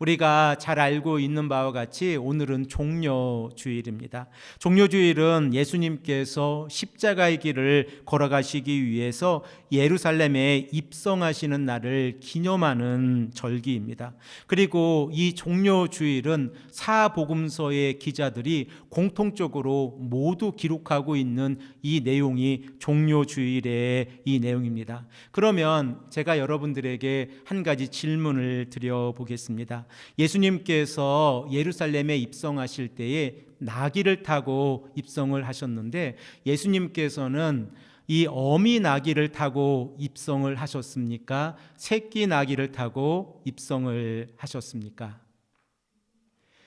우리가 잘 알고 있는 바와 같이 오늘은 종료주일입니다. 종료주일은 예수님께서 십자가의 길을 걸어가시기 위해서 예루살렘에 입성하시는 날을 기념하는 절기입니다. 그리고 이 종료주일은 사복음서의 기자들이 공통적으로 모두 기록하고 있는 이 내용이 종료주일의 이 내용입니다. 그러면 제가 여러분들에게 한 가지 질문을 드려 보겠습니다. 예수님께서 예루살렘에 입성하실 때에 나귀를 타고 입성을 하셨는데 예수님께서는 이 어미 나귀를 타고 입성을 하셨습니까? 새끼 나귀를 타고 입성을 하셨습니까?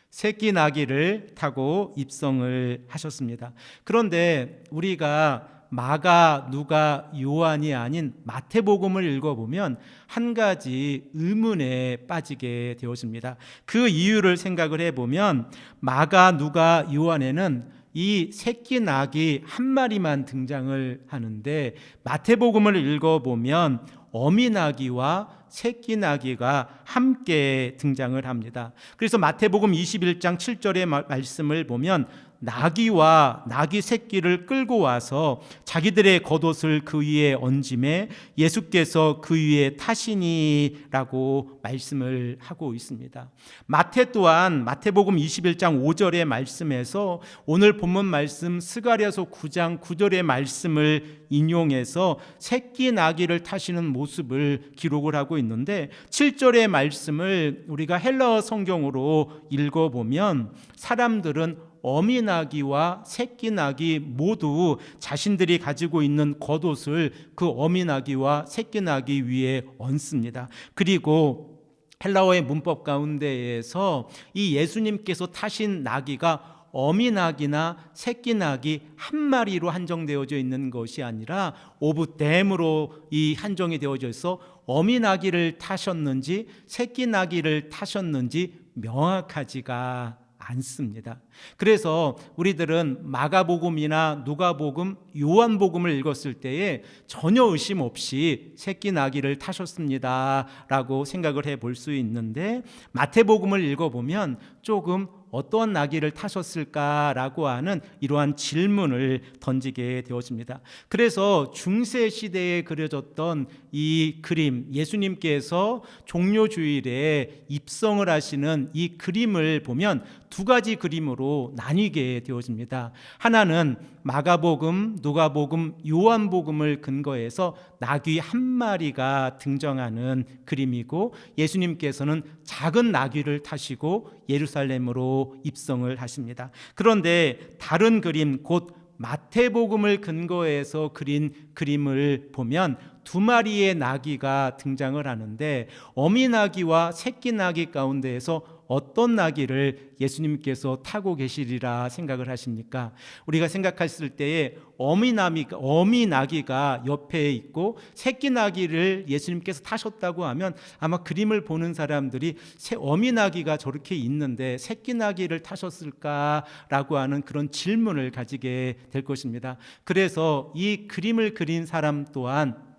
새끼 나귀를 타고 입성을 하셨습니다. 그런데 우리가 마가, 누가, 요한이 아닌 마태복음을 읽어보면 한 가지 의문에 빠지게 되었습니다. 그 이유를 생각을 해보면 마가, 누가, 요한에는 이 새끼 낙이 한 마리만 등장을 하는데 마태복음을 읽어보면 어미 나귀와 새끼 나귀가 함께 등장을 합니다. 그래서 마태복음 21장 7절의 말씀을 보면 나귀와 나귀 새끼를 끌고 와서 자기들의 겉옷을 그 위에 얹음에 예수께서 그 위에 타시니라고 말씀을 하고 있습니다. 마태 또한 마태복음 21장 5절의 말씀에서 오늘 본문 말씀 스가랴서 9장 9절의 말씀을 인용해서 새끼 나귀를 타시는 모습을 기록을 하고 있는데 7절의 말씀을 우리가 헬라어 성경으로 읽어 보면 사람들은 어미 나귀와 새끼 나귀 모두 자신들이 가지고 있는 겉옷을 그 어미 나귀와 새끼 나귀 위에 얹습니다. 그리고 헬라어의 문법 가운데에서 이 예수님께서 타신 나귀가 어미 나귀나 새끼 나귀 한 마리로 한정되어져 있는 것이 아니라 오브 댐으로 이 한정이 되어져 있어 어미 나귀를 타셨는지 새끼 나귀를 타셨는지 명확하지가 않습니다. 그래서 우리들은 마가복음이나 누가복음, 요한복음을 읽었을 때에 전혀 의심 없이 새끼 나귀를 타셨습니다라고 생각을 해 볼 수 있는데 마태복음을 읽어 보면 조금 어떠한 나귀를 타셨을까라고 하는 이러한 질문을 던지게 되었습니다. 그래서 중세 시대에 그려졌던 이 그림, 예수님께서 종료 주일에 입성을 하시는 이 그림을 보면 두 가지 그림으로 나뉘게 되어집니다. 하나는 마가복음, 누가복음, 요한복음을 근거해서 나귀 한 마리가 등장하는 그림이고 예수님께서는 작은 나귀를 타시고 예루살렘으로 입성을 하십니다. 그런데 다른 그림 곧 마태복음을 근거해서 그린 그림을 보면 두 마리의 나귀가 등장을 하는데 어미 나귀와 새끼 나귀 가운데에서 어떤 나귀를 예수님께서 타고 계시리라 생각을 하십니까? 우리가 생각했을 때에 어미 나귀 어미 나귀가 옆에 있고 새끼 나귀를 예수님께서 타셨다고 하면 아마 그림을 보는 사람들이 어미 나귀가 저렇게 있는데 새끼 나귀를 타셨을까라고 하는 그런 질문을 가지게 될 것입니다. 그래서 이 그림을 그린 사람 또한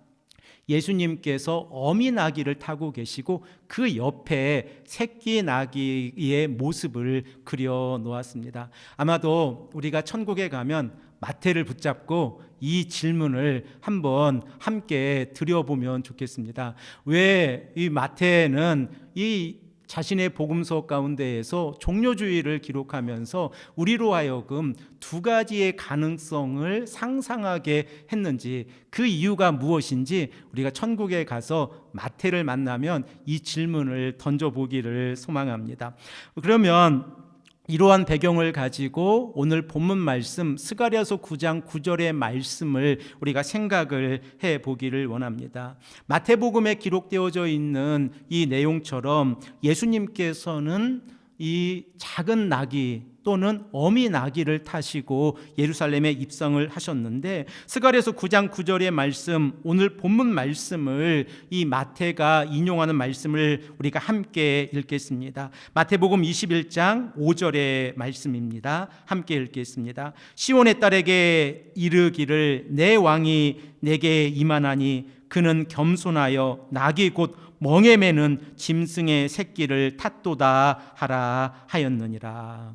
예수님께서 어미 나귀를 타고 계시고 그 옆에 새끼 나귀의 모습을 그려 놓았습니다. 아마도 우리가 천국에 가면 마태를 붙잡고 이 질문을 한번 함께 드려보면 좋겠습니다. 왜 이 마태는 이 자신의 복음서 가운데에서 종료주의를 기록하면서 우리로 하여금 두 가지의 가능성을 상상하게 했는지 그 이유가 무엇인지 우리가 천국에 가서 마태를 만나면 이 질문을 던져보기를 소망합니다. 그러면 이러한 배경을 가지고 오늘 본문 말씀 스가랴서 9장 9절의 말씀을 우리가 생각을 해 보기를 원합니다. 마태복음에 기록되어져 있는 이 내용처럼 예수님께서는 이 작은 낙이 또는 어미 나귀를 타시고 예루살렘에 입성을 하셨는데 스가랴서 9장 9절의 말씀 오늘 본문 말씀을 이 마태가 인용하는 말씀을 우리가 함께 읽겠습니다. 마태복음 21장 5절의 말씀입니다. 함께 읽겠습니다. 시온의 딸에게 이르기를 내 왕이 내게 이만하니 그는 겸손하여 낙이 곧 멍에 매는 짐승의 새끼를 탓도다 하라 하였느니라.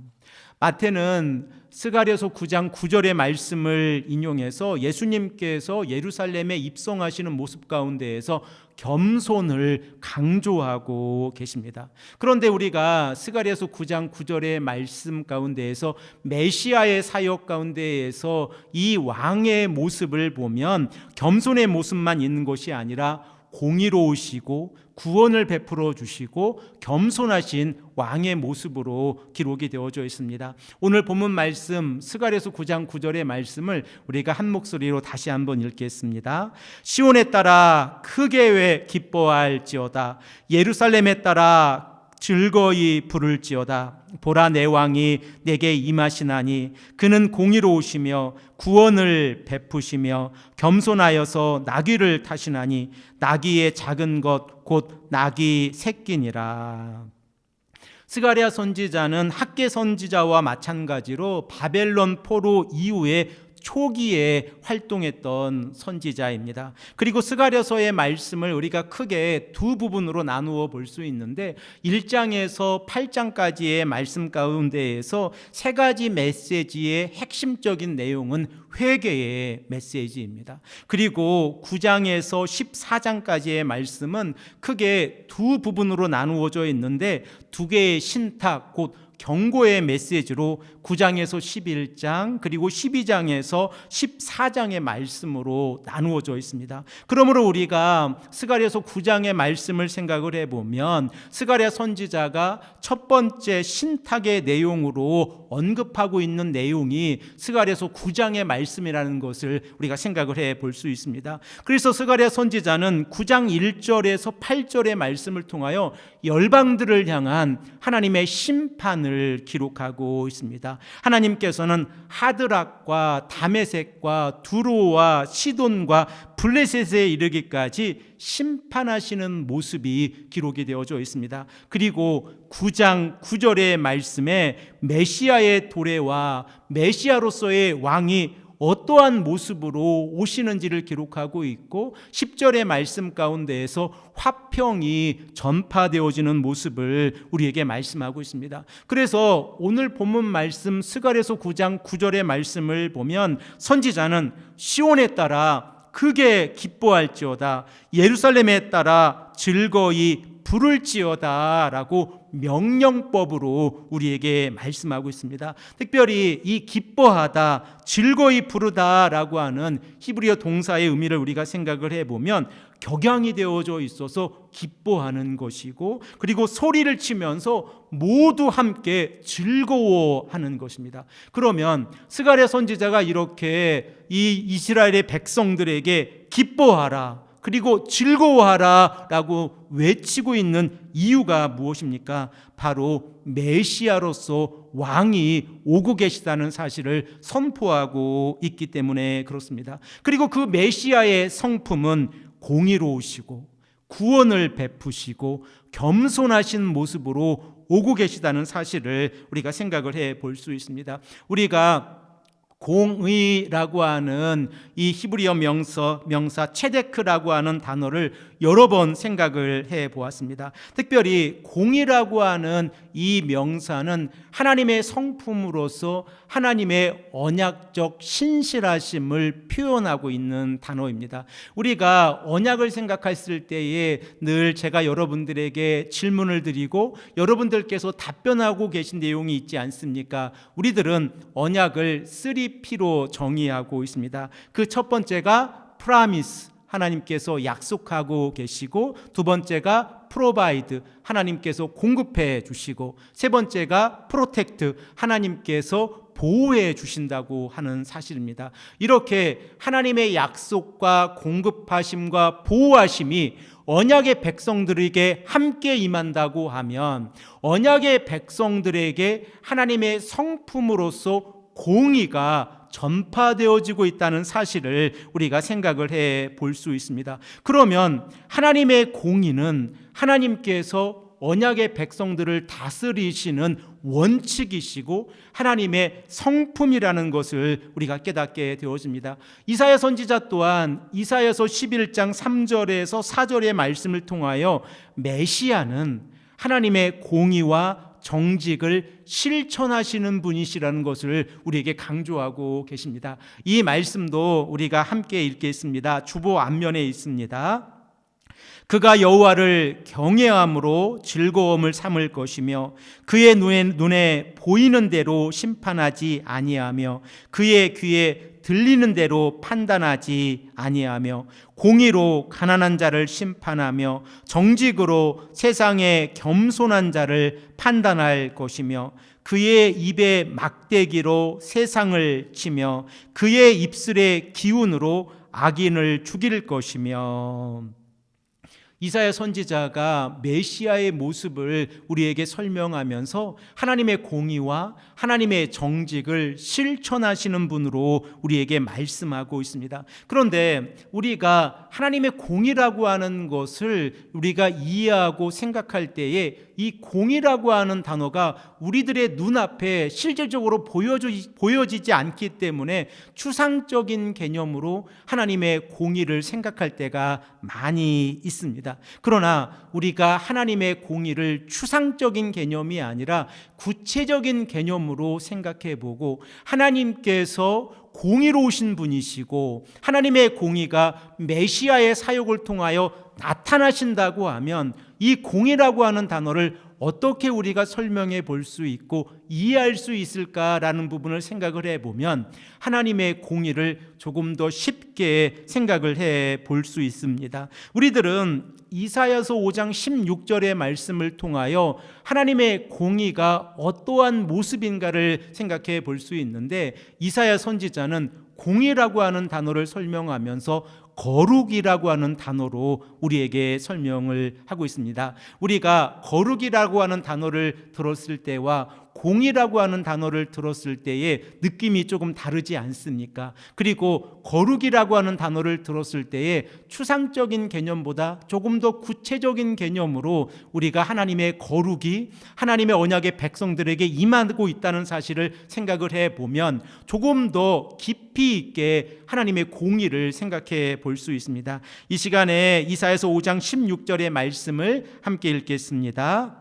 마태는 스가랴서 9장 9절의 말씀을 인용해서 예수님께서 예루살렘에 입성하시는 모습 가운데에서 겸손을 강조하고 계십니다. 그런데 우리가 스가랴서 9장 9절의 말씀 가운데에서 메시아의 사역 가운데에서 이 왕의 모습을 보면 겸손의 모습만 있는 것이 아니라 공의로우시고 구원을 베풀어 주시고 겸손하신 왕의 모습으로 기록이 되어져 있습니다. 오늘 본문 말씀 스가랴서 9장 9절의 말씀을 우리가 한 목소리로 다시 한번 읽겠습니다. 시온에 따라 크게 왜 기뻐할지어다 예루살렘에 따라 즐거이 부를지어다 보라 내 왕이 내게 임하시나니 그는 공의로우시며 구원을 베푸시며 겸손하여서 나귀를 타시나니 나귀의 작은 것 곧 나귀 새끼니라. 스가랴 선지자는 학계 선지자와 마찬가지로 바벨론 포로 이후에 초기에 활동했던 선지자입니다. 그리고 스가랴서의 말씀을 우리가 크게 두 부분으로 나누어 볼 수 있는데 1장에서 8장까지의 말씀 가운데에서 세 가지 메시지의 핵심적인 내용은 회개의 메시지입니다. 그리고 9장에서 14장까지의 말씀은 크게 두 부분으로 나누어져 있는데 두 개의 신탁 곧 경고의 메시지로 9장에서 11장 그리고 12장에서 14장의 말씀으로 나누어져 있습니다. 그러므로 우리가 스가랴서 9장의 말씀을 생각을 해 보면 스가랴 선지자가 첫 번째 신탁의 내용으로 언급하고 있는 내용이 스가랴서 9장의 말씀이라는 것을 우리가 생각을 해 볼 수 있습니다. 그래서 스가랴 선지자는 9장 1절에서 8절의 말씀을 통하여 열방들을 향한 하나님의 심판 을 기록하고 있습니다. 하나님께서는 하드락과 다메섹과 두로와 시돈과 블레셋에 이르기까지 심판하시는 모습이 기록이 되어져 있습니다. 그리고 9장 9절의 말씀에 메시아의 도래와 메시아로서의 왕이 어떠한 모습으로 오시는지를 기록하고 있고 10절의 말씀 가운데에서 화평이 전파되어지는 모습을 우리에게 말씀하고 있습니다. 그래서 오늘 본문 말씀 스가랴서 9장 9절의 말씀을 보면 선지자는 시온에 따라 크게 기뻐할지어다 예루살렘에 따라 즐거이 부를지어다라고 명령법으로 우리에게 말씀하고 있습니다. 특별히 이 기뻐하다, 즐거이 부르다라고 하는 히브리어 동사의 의미를 우리가 생각을 해 보면 격양이 되어져 있어서 기뻐하는 것이고 그리고 소리를 치면서 모두 함께 즐거워하는 것입니다. 그러면 스가랴 선지자가 이렇게 이 이스라엘의 백성들에게 기뻐하라 그리고 즐거워하라 라고 외치고 있는 이유가 무엇입니까? 바로 메시아로서 왕이 오고 계시다는 사실을 선포하고 있기 때문에 그렇습니다. 그리고 그 메시아의 성품은 공의로우시고 구원을 베푸시고 겸손하신 모습으로 오고 계시다는 사실을 우리가 생각을 해 볼 수 있습니다. 우리가 공의라고 하는 이 히브리어 명서 명사 체데크라고 하는 단어를 여러 번 생각을 해 보았습니다. 특별히 공의라고 하는 이 명사는 하나님의 성품으로서 하나님의 언약적 신실하심을 표현하고 있는 단어입니다. 우리가 언약을 생각했을 때에 늘 제가 여러분들에게 질문을 드리고 여러분들께서 답변하고 계신 내용이 있지 않습니까? 우리들은 언약을 3P로 정의하고 있습니다. 그 첫 번째가 프라미스 하나님께서 약속하고 계시고 두 번째가 프로바이드 하나님께서 공급해 주시고 세 번째가 프로텍트 하나님께서 보호해 주신다고 하는 사실입니다. 이렇게 하나님의 약속과 공급하심과 보호하심이 언약의 백성들에게 함께 임한다고 하면 언약의 백성들에게 하나님의 성품으로서 공의가 전파되어지고 있다는 사실을 우리가 생각을 해 볼 수 있습니다. 그러면 하나님의 공의는 하나님께서 언약의 백성들을 다스리시는 원칙이시고 하나님의 성품이라는 것을 우리가 깨닫게 되어집니다. 이사야 선지자 또한 이사야서 11장 3절에서 4절의 말씀을 통하여 메시아는 하나님의 공의와 정직을 실천하시는 분이시라는 것을 우리에게 강조하고 계십니다. 이 말씀도 우리가 함께 읽겠습니다. 주보 앞면에 있습니다. 그가 여호와를 경외함으로 즐거움을 삼을 것이며 그의 눈에, 눈에 보이는 대로 심판하지 아니하며 그의 귀에 들리는 대로 판단하지 아니하며 공의로 가난한 자를 심판하며 정직으로 세상의 겸손한 자를 판단할 것이며 그의 입에 막대기로 세상을 치며 그의 입술의 기운으로 악인을 죽일 것이며 이사야 선지자가 메시아의 모습을 우리에게 설명하면서 하나님의 공의와 하나님의 정직을 실천하시는 분으로 우리에게 말씀하고 있습니다. 그런데 우리가 하나님의 공의라고 하는 것을 우리가 이해하고 생각할 때에 이 공의라고 하는 단어가 우리들의 눈앞에 실질적으로 보여지, 보여지지 않기 때문에 추상적인 개념으로 하나님의 공의를 생각할 때가 많이 있습니다. 그러나 우리가 하나님의 공의를 추상적인 개념이 아니라 구체적인 개념으로 생각해 보고 하나님께서 공의로우신 분이시고 하나님의 공의가 메시아의 사역을 통하여 나타나신다고 하면 이 공의라고 하는 단어를 어떻게 우리가 설명해 볼 수 있고 이해할 수 있을까라는 부분을 생각을 해 보면 하나님의 공의를 조금 더 쉽게 생각을 해 볼 수 있습니다. 우리들은 이사야서 5장 16절의 말씀을 통하여 하나님의 공의가 어떠한 모습인가를 생각해 볼 수 있는데 이사야 선지자는 공의라고 하는 단어를 설명하면서 거룩이라고 하는 단어로 우리에게 설명을 하고 있습니다. 우리가 거룩이라고 하는 단어를 들었을 때와 공이라고 하는 단어를 들었을 때의 느낌이 조금 다르지 않습니까? 그리고 거룩이라고 하는 단어를 들었을 때에 추상적인 개념보다 조금 더 구체적인 개념으로 우리가 하나님의 거룩이 하나님의 언약의 백성들에게 임하고 있다는 사실을 생각을 해 보면 조금 더 깊이 있게 하나님의 공의를 생각해 볼수 있습니다. 이 시간에 이사에서 5장 16절의 말씀을 함께 읽겠습니다.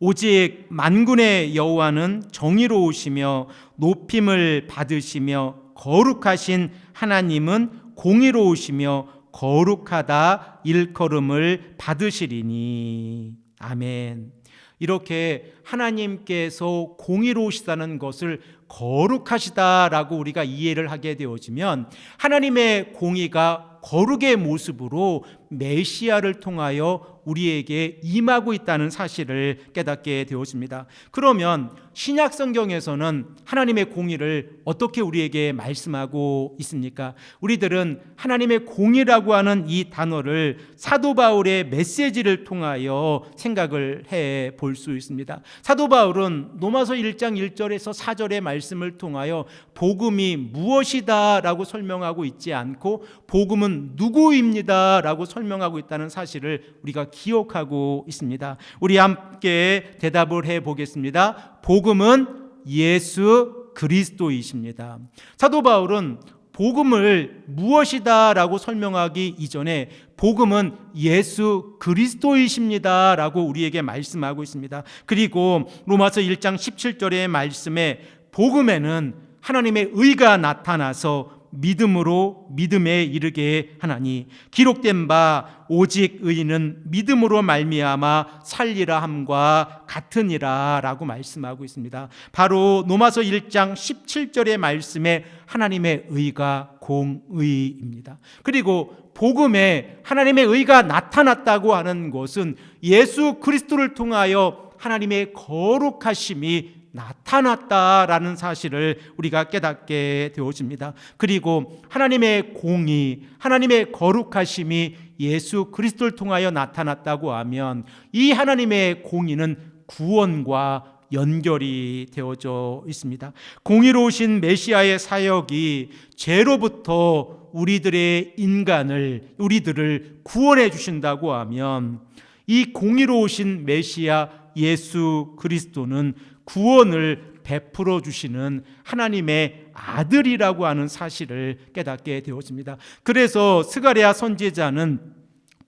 오직 만군의 여호와는 정의로우시며 높임을 받으시며 거룩하신 하나님은 공의로우시며 거룩하다 일컬음을 받으시리니 아멘. 이렇게 하나님께서 공의로우시다는 것을 거룩하시다라고 우리가 이해를 하게 되어지면 하나님의 공의가 거룩의 모습으로 메시아를 통하여 우리에게 임하고 있다는 사실을 깨닫게 되었습니다. 그러면 신약 성경에서는 하나님의 공의를 어떻게 우리에게 말씀하고 있습니까? 우리들은 하나님의 공의라고 하는 이 단어를 사도 바울의 메시지를 통하여 생각을 해 볼 수 있습니다. 사도 바울은 로마서 1장 1절에서 4절의 말 씀을 통하여 복음이 무엇이다라고 설명하고 있지 않고 복음은 누구입니다라고 설명하고 있다는 사실을 우리가 기억하고 있습니다. 우리 함께 대답을 해 보겠습니다. 복음은 예수 그리스도이십니다. 사도 바울은 복음을 무엇이다라고 설명하기 이전에 복음은 예수 그리스도이십니다라고 우리에게 말씀하고 있습니다. 그리고 로마서 1장 17절의 말씀에 복음에는 하나님의 의가 나타나서 믿음으로 믿음에 이르게 하나니 기록된 바 오직 의인은 믿음으로 말미암아 살리라 함과 같으니라라고 말씀하고 있습니다. 바로 로마서 1장 17절의 말씀에 하나님의 의가 공의입니다. 그리고 복음에 하나님의 의가 나타났다고 하는 것은 예수 그리스도를 통하여 하나님의 거룩하심이 나타났다라는 사실을 우리가 깨닫게 되어집니다. 그리고 하나님의 공의, 하나님의 거룩하심이 예수 그리스도를 통하여 나타났다고 하면 이 하나님의 공의는 구원과 연결이 되어져 있습니다. 공의로우신 메시아의 사역이 죄로부터 우리들의 인간을 우리들을 구원해 주신다고 하면 이 공의로우신 메시아 예수 그리스도는 구원을 베풀어 주시는 하나님의 아들이라고 하는 사실을 깨닫게 되었습니다. 그래서 스가랴 선지자는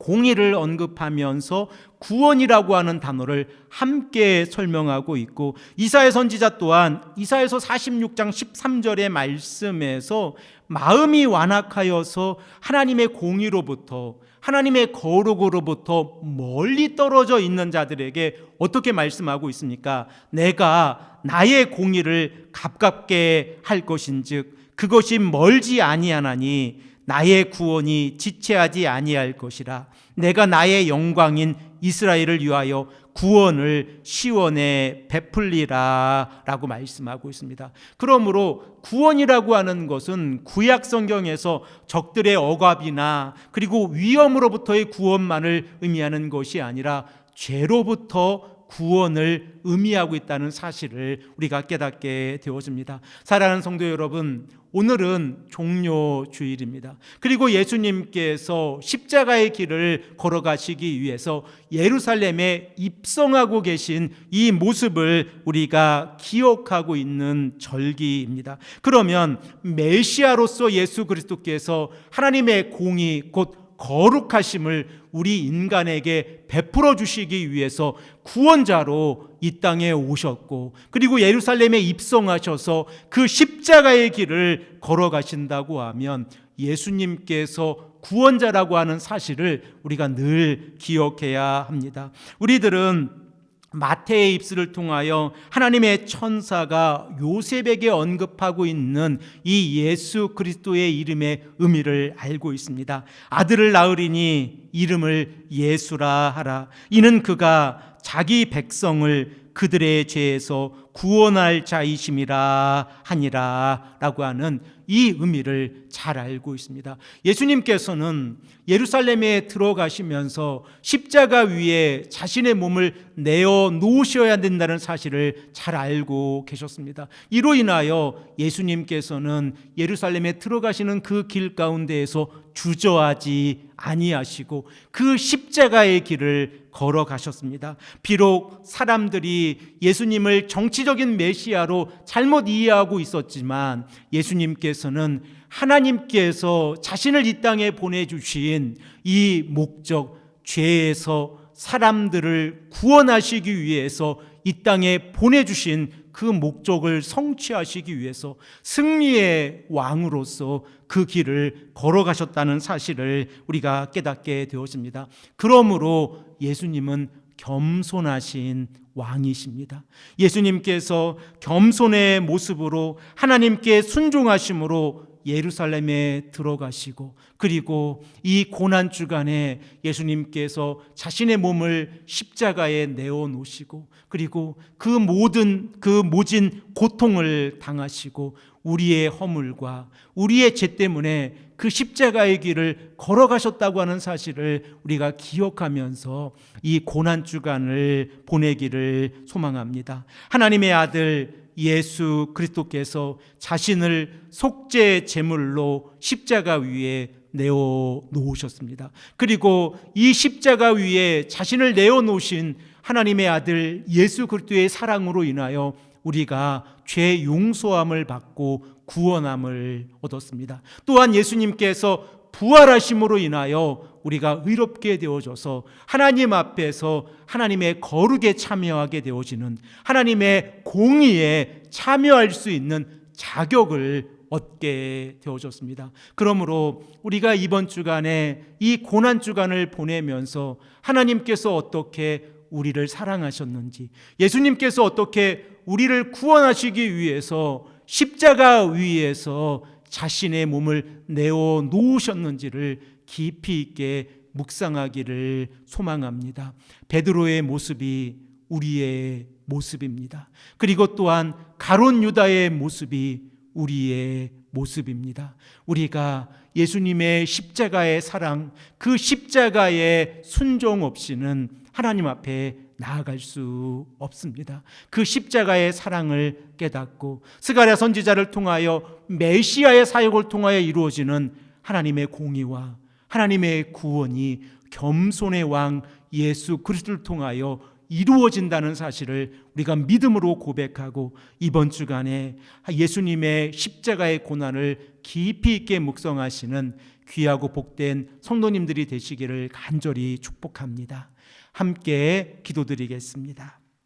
공의를 언급하면서 구원이라고 하는 단어를 함께 설명하고 있고 이사야 선지자 또한 이사야서 46장 13절의 말씀에서 마음이 완악하여서 하나님의 공의로부터 하나님의 거룩으로부터 멀리 떨어져 있는 자들에게 어떻게 말씀하고 있습니까? 내가 나의 공의를 가깝게 할 것인즉 그것이 멀지 아니하나니 나의 구원이 지체하지 아니할 것이라 내가 나의 영광인 이스라엘을 위하여 구원을 시원에 베풀리라라고 말씀하고 있습니다. 그러므로 구원이라고 하는 것은 구약 성경에서 적들의 억압이나 그리고 위험으로부터의 구원만을 의미하는 것이 아니라 죄로부터 구원을 의미하고 있다는 사실을 우리가 깨닫게 되어집니다. 사랑하는 성도 여러분, 오늘은 종료 주일입니다. 그리고 예수님께서 십자가의 길을 걸어가시기 위해서 예루살렘에 입성하고 계신 이 모습을 우리가 기억하고 있는 절기입니다. 그러면 메시아로서 예수 그리스도께서 하나님의 공의 곧 거룩하심을 우리 인간에게 베풀어 주시기 위해서 구원자로 이 땅에 오셨고 그리고 예루살렘에 입성하셔서 그 십자가의 길을 걸어가신다고 하면 예수님께서 구원자라고 하는 사실을 우리가 늘 기억해야 합니다. 우리들은 마태의 입술을 통하여 하나님의 천사가 요셉에게 언급하고 있는 이 예수 그리스도의 이름의 의미를 알고 있습니다. 아들을 낳으리니 이름을 예수라 하라. 이는 그가 자기 백성을 그들의 죄에서 구원할 자이심이라 하니라 라고 하는 이 의미를 잘 알고 있습니다. 예수님께서는 예루살렘에 들어가시면서 십자가 위에 자신의 몸을 내어 놓으셔야 된다는 사실을 잘 알고 계셨습니다. 이로 인하여 예수님께서는 예루살렘에 들어가시는 그 길 가운데에서 주저하지 아니하시고 그 십자가의 길을 걸어가셨습니다. 비록 사람들이 예수님을 정치적인 메시아로 잘못 이해하고 있었지만 예수님께서는 하나님께서 자신을 이 땅에 보내주신 이 목적, 죄에서 사람들을 구원하시기 위해서 이 땅에 보내주신 그 목적을 성취하시기 위해서 승리의 왕으로서 그 길을 걸어가셨다는 사실을 우리가 깨닫게 되었습니다. 그러므로 예수님은 겸손하신 왕이십니다. 예수님께서 겸손의 모습으로 하나님께 순종하심으로 예루살렘에 들어가시고 그리고 이 고난 주간에 예수님께서 자신의 몸을 십자가에 내어 놓으시고 그리고 그 모든 그 모진 고통을 당하시고 우리의 허물과 우리의 죄 때문에 그 십자가의 길을 걸어가셨다고 하는 사실을 우리가 기억하면서 이 고난 주간을 보내기를 소망합니다. 하나님의 아들 예수 그리스도께서 자신을 속죄 제물로 십자가 위에 내어 놓으셨습니다. 그리고 이 십자가 위에 자신을 내어 놓으신 하나님의 아들 예수 그리스도의 사랑으로 인하여 우리가 죄 용서함을 받고 구원함을 얻었습니다. 또한 예수님께서 부활하심으로 인하여 우리가 의롭게 되어져서 하나님 앞에서 하나님의 거룩에 참여하게 되어지는 하나님의 공의에 참여할 수 있는 자격을 얻게 되어졌습니다. 그러므로 우리가 이번 주간에 이 고난 주간을 보내면서 하나님께서 어떻게 우리를 사랑하셨는지, 예수님께서 어떻게 우리를 구원하시기 위해서 십자가 위에서 자신의 몸을 내어 놓으셨는지를 깊이 있게 묵상하기를 소망합니다. 베드로의 모습이 우리의 모습입니다. 그리고 또한 가론 유다의 모습이 우리의 모습입니다. 우리가 예수님의 십자가의 사랑, 그 십자가의 순종 없이는 하나님 앞에 나아갈 수 없습니다. 그 십자가의 사랑을 깨닫고 스가랴 선지자를 통하여 메시아의 사역을 통하여 이루어지는 하나님의 공의와 하나님의 구원이 겸손의 왕 예수 그리스도를 통하여 이루어진다는 사실을 우리가 믿음으로 고백하고 이번 주간에 예수님의 십자가의 고난을 깊이 있게 묵상하시는 귀하고 복된 성도님들이 되시기를 간절히 축복합니다. 함께 기도드리겠습니다.